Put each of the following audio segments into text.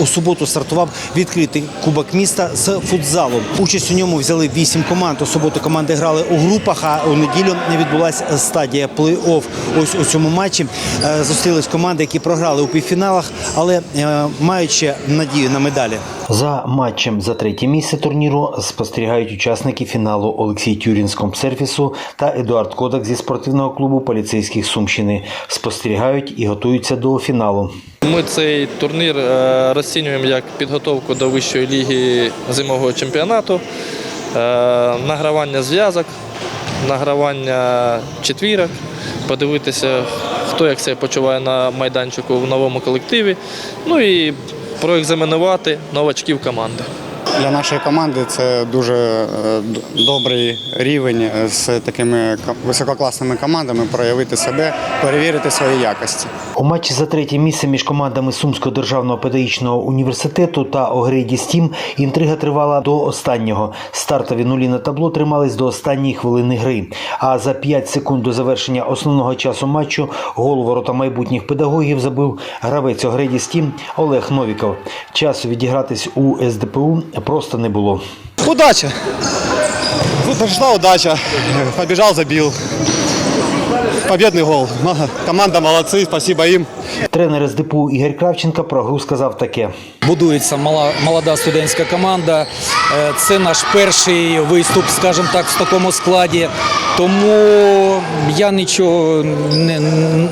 У суботу стартував відкритий кубок міста з футзалу. Участь у ньому взяли вісім команд. У суботу команди грали у групах, а у неділю не відбулася стадія плей-офф. Ось у цьому матчі е, зустрілись команди, які програли у півфіналах, але е, ще надію на медалі. За матчем за третє місце турніру спостерігають учасники фіналу Олексій Тюрін з компсервісу та Едуард Кодак зі спортивного клубу поліцейських Сумщини. Спостерігають і готуються до фіналу. Ми цей турнір е, розцінюємо як підготовку до вищої ліги зимового чемпіонату, е, награвання зв'язок, награвання четвірок, подивитися, хто як себе почуває на майданчику в новому колективі. Ну і проекзаменувати новачків команди. Для нашої команди це дуже е, добрий рівень е, з такими висококласними командами проявити себе, перевірити свої якості. У матчі за третє місце між командами Сумського державного педагогічного університету та Огрейді Стім інтрига тривала до останнього. Стартові нулі на табло тримались до останньої хвилини гри. А за 5 секунд до завершення основного часу матчу гол ворота майбутніх педагогів забив гравець Огрейді Стім Олег Новіков. Часу відігратись у СДПУ просто не було. Удача. Тут пришла удача. Побежал, забил. Победный гол. Команда молодцы, спасибо им. Тренер СДПУ Ігор Кравченко про гру сказав таке. Будується мала, молода студентська команда. Е, Це наш перший виступ, скажімо так, в такому складі. Тому я нічого не,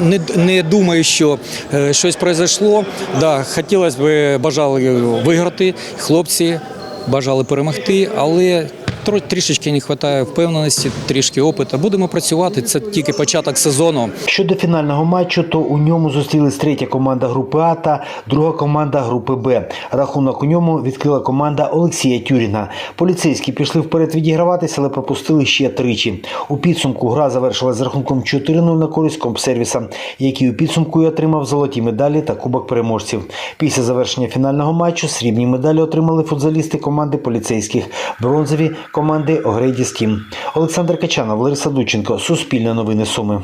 не, не думаю, що е, щось пройшло. Да, хотілося б бажали виграти. Хлопці бажали перемогти, але трішечки не вистачає впевненості, трішки опиту. Будемо працювати. Це тільки початок сезону. Щодо фінального матчу, то у ньому зустрілись третя команда групи А та друга команда групи Б. Рахунок у ньому відкрила команда Олексія Тюріна. Поліцейські пішли вперед відіграватися, але пропустили ще тричі. У підсумку гра завершилась з рахунком 4-0 на користь компсервіса, який у підсумку і отримав золоті медалі та кубок переможців. Після завершення фінального матчу срібні медалі отримали футзалісти команди поліцейських, бронзові команди Огрейді Стім. Олександр Качанов, Лариса Дученко, Суспільне новини Суми.